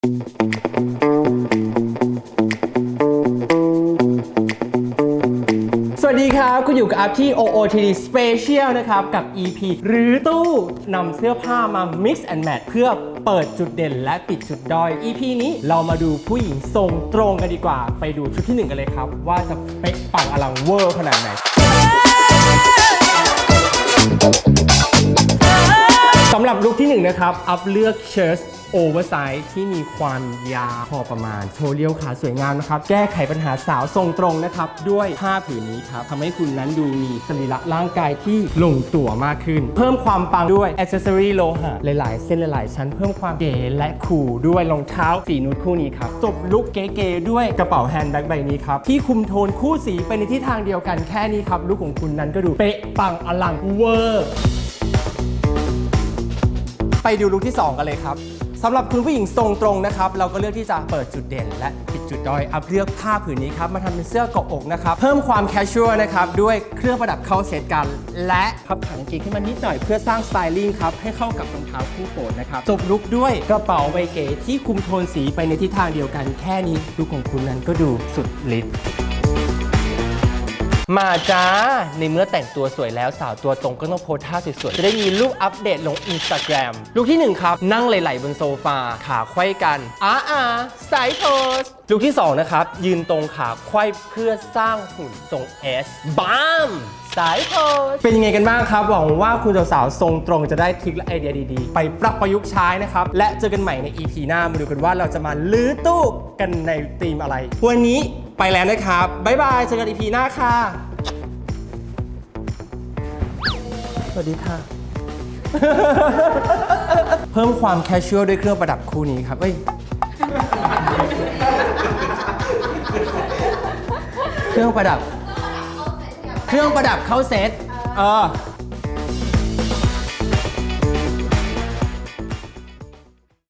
สวัสดีครับ คุณอยู่กับอัพที่ OOTD Special นะครับ กับ EP หรือตู้นำเสื้อผ้ามา Mix and Match เพื่อเปิดจุดเด่นและปิดจุดด้อย EP นี้เรามาดูผู้หญิงทรงตรงกันดีกว่า ไปดูชุดที่1กันเลยครับ ว่าจะเป๊ะปังอลังเวอร์ขนาดไหน รับลุคที่1นะครับ อัพเลือกเชิ้ตโอเวอร์ไซส์ที่มีความยาวพอประมาณ โชว์เลี้ยวขาสวยงามนะครับ แก้ไขปัญหาสาวทรงตรงนะครับ ด้วยผ้าผืนนี้ครับทำให้คุณนั้นดูมีสรีระร่างกายที่ลงตัวมากขึ้น เพิ่มความปังด้วยอ c เซสซอรีโลหะหลาย ๆ เส้นหลาย ๆ ชั้นเพิ่มความเก๋และคูลด้วยรองเท้าสีนูดคู่นี้ครับจบลุคเก๋ๆด้วยกระเป๋าแฮนด์แบ็คใบนี้ครับที่คุมโทนคู่สีไปในทิศทางเดียวกันแค่นี้ครับลุคของคุณนั้นก็ดูเป๊ะปังอลังเวอร์ ไปดูลุคที่ 2 กันเลยครับสำหรับคุณผู้หญิงทรงตรงนะครับ เราก็เลือกที่จะเปิดจุดเด่น และปิดจุดด้อย อัพเลือกผ้าผืนนี้ครับมาทำเป็นเสื้อเกาะอกนะครับ เพิ่มความแคชชวลนะครับ ด้วยเครื่องประดับเข้าเซตกัน และพับขากางเกงขึ้นมานิดหน่อยเพื่อสร้างสไตลิ่งครับ ให้เข้ากับรองเท้าคู่โปรดนะครับ จบลุคด้วยกระเป๋าใบเก๋ที่คุมโทนสีไปในทิศทางเดียวกัน แค่นี้ลุคของคุณนั้นก็ดูสุดฤทธิ์ มาจ้า ในเมื่อแต่งตัวสวยแล้วสาวตัวตรงก็ต้องโพสท่าสวยๆ จะได้มีรูปอัปเดตลง Instagram ลูกที่ 1 ครับ นั่งไหลๆบนโซฟา ขาไขว้กันอ้าอาสายโพสลูกที่ 2 นะครับ ยืนตรงขาไขว้เพื่อสร้างหุ่นทรง S บ้ามสายโพสเป็นยังไงกันบ้างครับ หวังว่าคุณสาวๆทรงตรงจะได้ทริคและไอเดียดีๆ ไปปรับประยุกต์ใช้นะครับ และเจอกันใหม่ใน EP หน้ามาดูกันว่าเราจะมาลื้อตู้กันในธีมอะไร วันนี้ ไปแล้วนะครับ บ๊ายบายเจอกัน EP หน้าค่ะ สวัสดีค่ะ เพิ่มความแคชชวลด้วยเครื่องประดับคู่นี้ครับ เอ้ย เครื่องประดับ เครื่องประดับเข้าเซต เออ